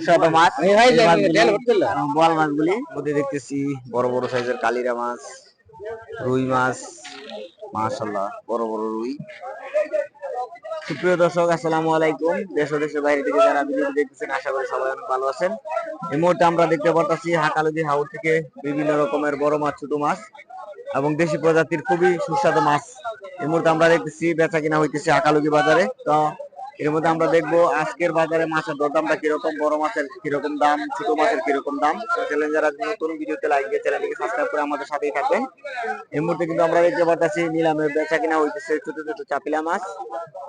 সুস্বাদু মাছ। এই মাছগুলি, আহ, বোয়াল মাছগুলি। মধ্যে দেখতেছি বড় বড় সাইজের কালিরা মাছ রুই মাছ মাশাল্লাহ বড় বড় রুই। সুপ্রিয় দর্শক আসসালামু আলাইকুম। দেশ দেশের বাইরে থেকে যারা ভিডিওটি দেখতেছেন আশা করি সবাই অনেক ভালো আছেন। এই মুহূর্তে আমরা দেখতে পারতাছি হাকালুদি হাউর থেকে বিভিন্ন রকমের বড় মাছ ছোট মাছ এবং দেশি প্রজাতির খুবই সুস্বাদু মাছ। এই মুহূর্তে আমরা দেখতেছি বেচা কিনা হইতেছে হাকালুদি বাজারে। তো এর মধ্যে আমরা দেখব আজকের বাজারে মাছের দরদামটা কীরকম, বড় মাছের কীরকম দাম, ছোট মাছের কীরকম দাম। চ্যানেল যারা নতুন, ভিডিওতে লাইক দিয়ে চ্যানেলটিকে সাবস্ক্রাইব করে আমাদের সাথেই থাকবেন। এই মুহূর্তে কিন্তু আমরা দেখতে পাচ্ছি নিলামে বেচা কিনা হইতেছে ছোট ছোট চাপিলা মাছ।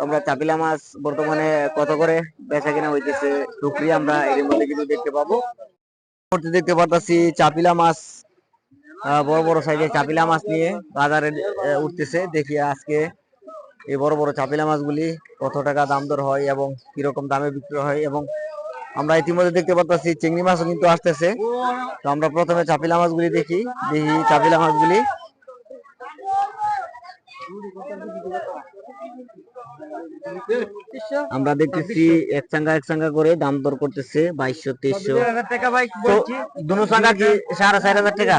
আমরা চাপিলা মাছ বর্তমানে কত করে বেচা কিনা হইতেছে টুকরি আমরা এর মধ্যে কিন্তু দেখতে পাবো। মুহূর্তে দেখতে পাচ্ছি চাপিলা মাছ বড় বড় সাইজের চাপিলা মাছ নিয়ে বাজারে উঠতেছে। দেখি আজকে এই বড় বড় চাপিলা মাছগুলি কত টাকা দাম দর হয় এবং কীরকম দামে বিক্রি হয় এবং আমরা ইতিমধ্যে দেখতে পাচ্ছি চিংড়ি মাছও কিন্তু আসতেছে। তো আমরা প্রথমে চাপিলা মাছগুলি দেখি দেখি চাপিলা মাছগুলি। আমরা দেখতেছি এক চাঙ্গা এক চাঙ্গা করে দাম দর করতেছে বাইশশো তেইশশো। দুনো চাঙ্গা কি সাড়ে চার হাজার টাকা?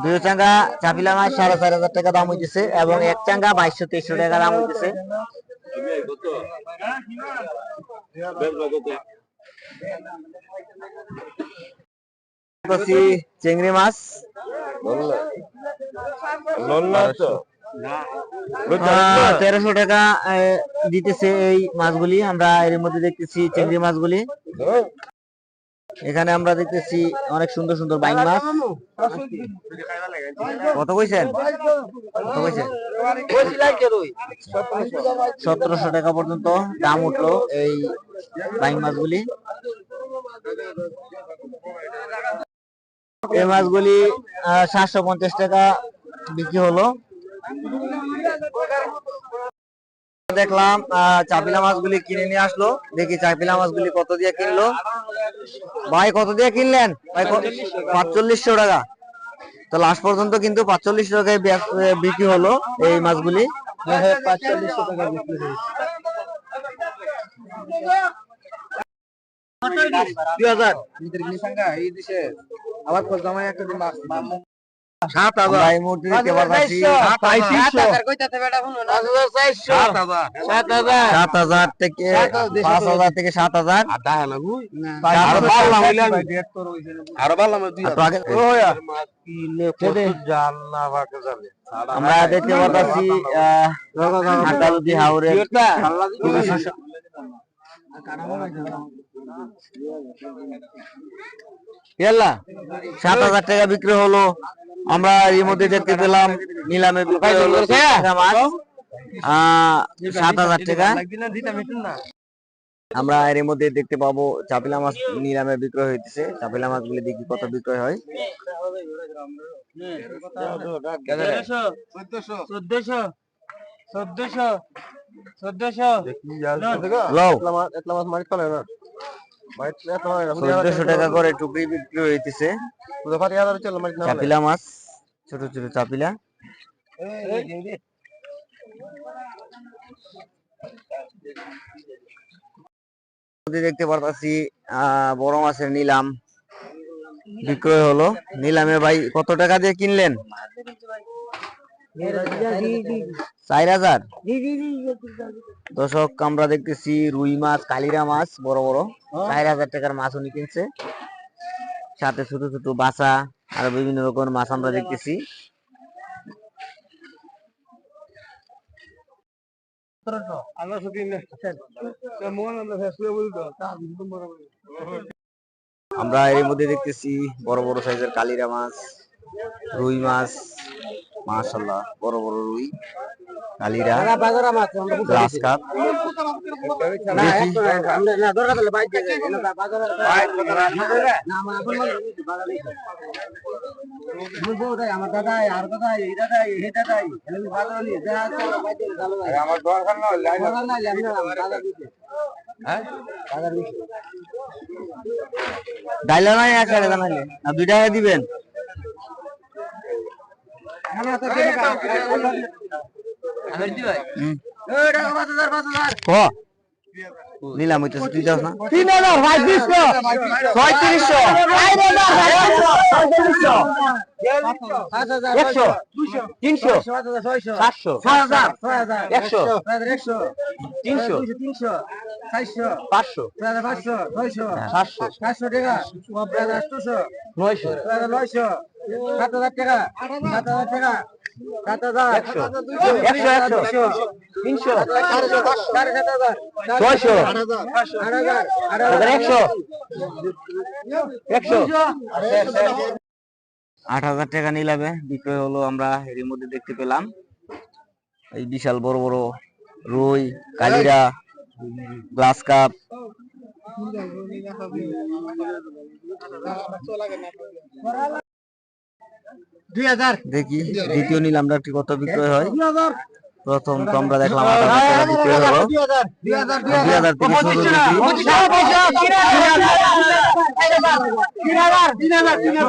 দুই চাঙ্গা চাপিলা মাছ সাড়ে চার হাজার টাকা দাম হইতেছে এবং এক চাঙ্গা বাইশশো তেইশশো টাকা দাম হইতেছে। চিংড়ি মাছ। তেরোশো টাকা দিতেছে এই মাছগুলি। আমরা এর মধ্যে দেখতেছি চিংড়ি মাছগুলি। এখানে আমরা দেখতেছি অনেক সুন্দর সুন্দর বাইং মাছ। কত কইছেন? কত কইছেন? সতেরোশো টাকা পর্যন্ত দাম উঠল এই বাইং মাছগুলি। এই মাছগুলি সাতশো পঞ্চাশ টাকা বিক্রি হলো। দেখলাম চাপিলা মাছগুলি কিনে নিয়ে আসলো। দেখি চাপিলা মাছগুলি কত দিয়ে কিনলো? ভাই কত দিয়ে কিনলেন? ভাই পাঁচচল্লিশশো টাকা। তো লাস্ট পর্যন্ত কিন্তু পাঁচচল্লিশশো টাকায় বিক্রি হলো এই মাছগুলি। পাঁচচল্লিশশো টাকা বিক্রি দুই হাজার। সাত হাজার। এই মুহূর্তে দেখতে পাচ্ছি সাত হাজার। থেকে পাঁচ হাজার থেকে সাত হাজার। আরও ভালো একটু আগে- আমরা দেখতে পাচ্ছি হাটালুদি সাত হাজার টাকা বিক্রি হলো। আমরা এর মধ্যে দেখতে পেলাম নিলামে বিক্রি হলো সাত হাজার টাকা। আমরা এর মধ্যে দেখতে পাবো চাপিলা মাছ নিলামে বিক্রয় হইতেছে। চাপিলা মাছগুলি দেখি কত বিক্রয় হয়। লও চোদ্দশো। টাকা করে। টুকরি বিক্রি হইতেছে। চাপিলা মাছ ছোট ছোট চাপিলা। দেখতে পারতাছি আহ বড় মাছের নিলাম। বিক্রয় হলো। নিলামে ভাই কত টাকা দিয়ে কিনলেন? চার হাজার দর্শক আমরা দেখতেছি রুই মাছ কালিরা মাছ বড় বড়। চার হাজার টাকার মাছ উনি কিনছে। সাথে ছোট ছোট বাসা আর বিভিন্ন রকমের মাছ আমরা দেখতেছি। আমরা এর মধ্যে দেখতেছি বড় বড় সাইজের কালিরা মাছ। রুই মাছ মাশাল্লাহ বড় বড় রুই কালিরা গ্লাস কাপ। আমার আর এই ভালো নি আমার দরকার না দরকার না আমি দাদা দিতে। দাদা দিতে। ডাইলা নাই এক জানাইলে না দুই টাকা দিবেন? নিলাম হইতেছে তুই যাস না তিন হাজার পঁয়ত্রিশশো পঁয়ত্রিশশো একশো তিনশো সাতশো একশো তিনশো পাঁচশো সাতশো সাতশো টাকা নয়শো নয়শো সাত হাজার টাকা সাত হাজার টাকা সাত হাজার একশো। একশো একশো। তিনশো সাড়ে সাত হাজার ছয়শো আট হাজার আট হাজার হাজার একশো। একশো। আট হাজার টাকা নিলামে বিক্রয় হলো আমরা এর মধ্যে দেখতে পেলাম। এই বিশাল বড় বড় রুই কালিরা গ্লাস কাপ। দুই হাজার। দেখি দ্বিতীয় নিলামটা একটি কত বিক্রয় হয়? প্রথম তো আমরা দেখলাম আট বিক্রয় হলো। দুই হাজার দুই হাজার দুই হাজার থেকে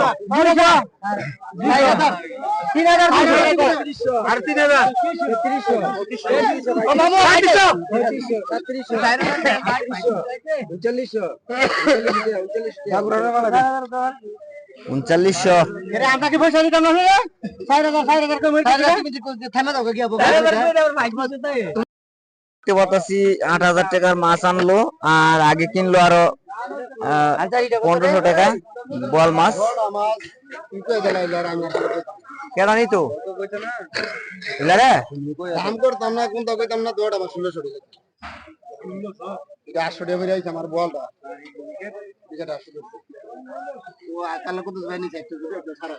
উনচল্লিশশো। পয়সা দিতাম না চার হাজার চার হাজার কমে থামে দাও গিয়ে দেখতে পাচ্ছি আট হাজার টাকার মাছ আনলো আর আগে কিনলো আরও পনেরোশো টাকা? বল মাছ। কেনা নিত? দাম করতাম না কোনটা কইতাম না ষোলোশো টাকা। এটা আটশো টাকা আমার বলটা ও আকালে কত যাই নিছে যদি আপনি সারা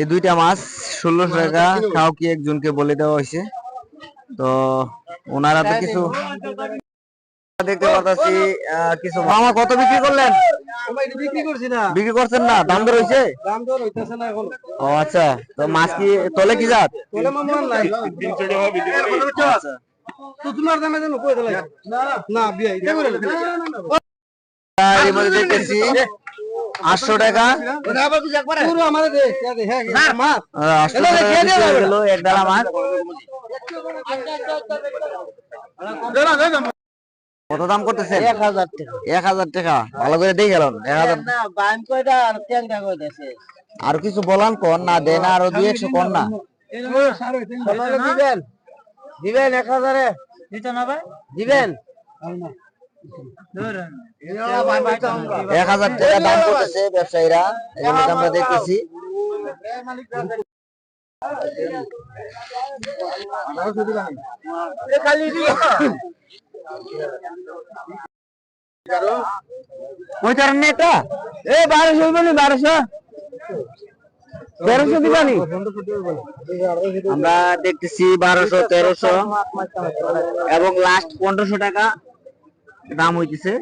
এই দুইটা মাছ ষোলোশো টাকা একজনকে বলে দেওয়া হয়েছে। তো ওনারা তো কিছু দেখতে পাচ্ছি কিছু মামা কত বিক্রি করলেন? বিক্রি করছেন না দাম দর হয়েছে দাম দর হইতাছে না এখন। ও আচ্ছা তো মাছ কি তলে কি জাত? তো তোমার দামে দেন কই দিলাই না না বিয়ে এটা করে আর এর মধ্যে দেখতেছি আটশো টাকা। পুরো আমাদের দে দে হ্যাঁ মাছ আর আটশো টাকা বিক্রি গেল এক ডালা মাছ। কত দাম করতেছেন? এক হাজার টাকা। এক হাজার টাকা। ভালো করে দিয়ে গেলেন। এক হাজার আর কিছু বলান কর না দেন না আরও দুই একশো কর না। দিবেন। দিবেন এক হাজারে। দিতে না ভাই? দিবেন? এক হাজার টাকা দাম করতেছে ব্যবসায়ীরা আমরা দেখতেছি। ওই কারণে এটা এ বারোশো বারোশো। তেরোশো দিবানি আমরা দেখতেছি বারোশো তেরোশো। এবং লাস্ট পনেরোশো টাকা দাম হইতেছে।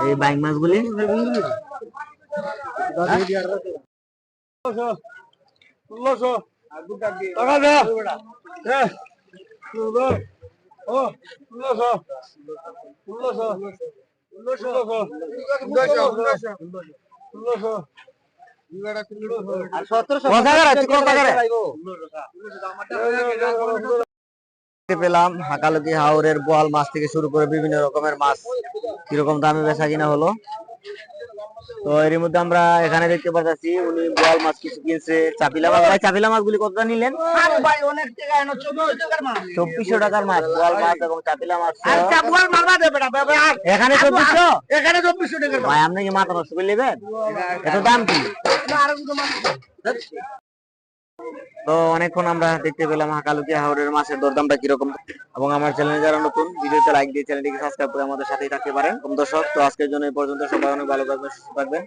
এই বাইক মাছগুলি। টাকা দে হ্যাঁ? ষোলো ও ষোলোশো ষোলোশো ষোলোশো ষোলোশো কত টাকা পেলাম, হাকালুকি হাওরের বোয়াল মাছ থেকে শুরু করে বিভিন্ন রকমের মাছ। কীরকম দামে বেচা কিনা হলো? তো এর মধ্যে আমরা এখানে দেখতে পাচ্ছি উনি বোয়াল মাছ কিছু কিনছে। চাপিলা মাছ ভাই চাপিলা মাছগুলি কতটা নিলেন? ভাই অনেক টাকা চব্বিশশো টাকার মাছ। বোয়াল মাছ এবং চাপিলা মাছ। এখানে চব্বিশশো? এখানে চব্বিশশো টাকার মাছ। ভাই আপনি কি মাথা নষ্ট করে নেবেন? এত দাম কি? তো অনেকক্ষণ আমরা দেখতে পেলাম হাকালুকি হাওরের মাছের দরদামটা কীরকম। এবং আমার চ্যানেলে যারা নতুন, ভিডিওতে লাইক দিয়ে চ্যানেলটিকে সাবস্ক্রাইব করে আমাদের সাথেই থাকতে পারেন। দর্শক, তো আজকের জন্য এই পর্যন্ত। সবাই অনেক ভালো থাকবেন, সুস্থ থাকবেন।